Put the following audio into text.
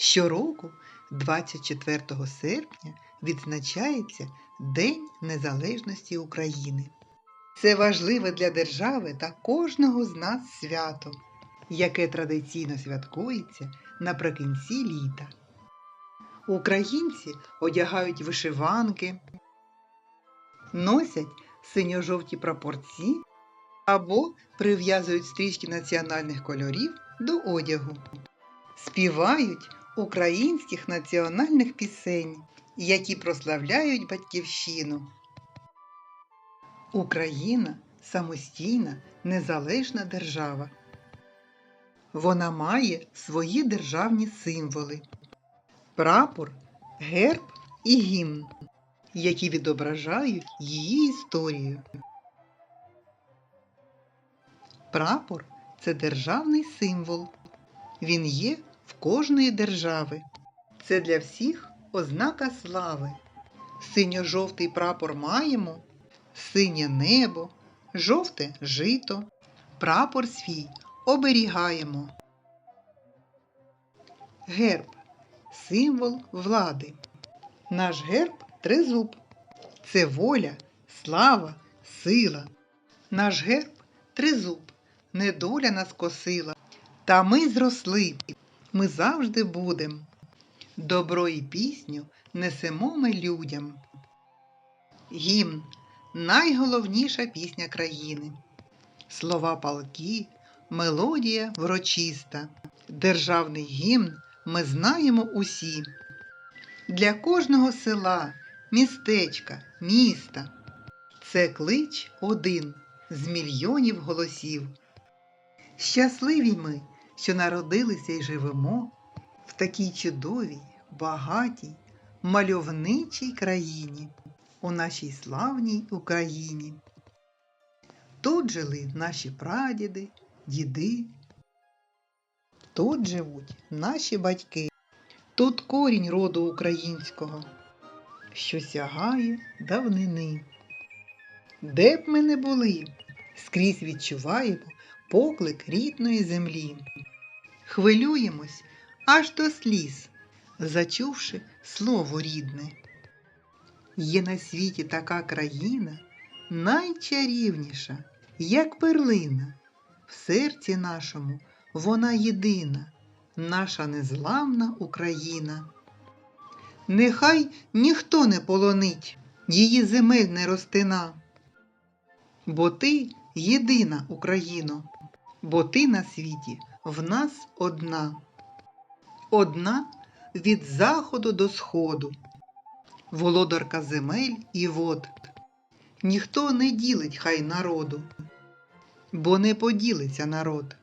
Щороку, 24 серпня, відзначається День Незалежності України. Це важливе для держави та кожного з нас свято, яке традиційно святкується наприкінці літа. Українці одягають вишиванки, носять синьо-жовті прапорці або прив'язують стрічки національних кольорів до одягу, співають українських національних пісень, які прославляють батьківщину. Україна самостійна, незалежна держава. Вона має свої державні символи: прапор, герб і гімн, які відображають її історію. Прапор це державний символ. Він є в кожної держави. Це для всіх ознака слави. Синьо-жовтий прапор маємо, синє небо, жовте жито, прапор свій оберігаємо. Герб символ влади. Наш герб тризуб. Це воля, слава, сила. Наш герб тризуб. Недоля нас косила. Та ми зросли, ми завжди будем. Добро і пісню несемо ми людям. Гімн найголовніша пісня країни. Слова палки, мелодія врочиста. Державний гімн ми знаємо усі. Для кожного села, містечка, міста. Це клич один з мільйонів голосів. Щасливі ми, що народилися і живемо в такій чудовій, багатій, мальовничій країні, у нашій славній Україні. Тут жили наші прадіди, діди. Тут живуть наші батьки. Тут корінь роду українського, що сягає давнини. Де б ми не були, скрізь відчуваємо поклик рідної землі. Хвилюємось аж до сліз, зачувши слово рідне. Є на світі така країна, найчарівніша, як перлина. В серці нашому вона єдина, наша незламна Україна. Нехай ніхто не полонить її земель не розтина. Бо ти єдина Україно, бо ти на світі в нас одна. Одна від заходу до сходу, володарка земель і вод. Ніхто не ділить хай народу, бо не поділиться народ.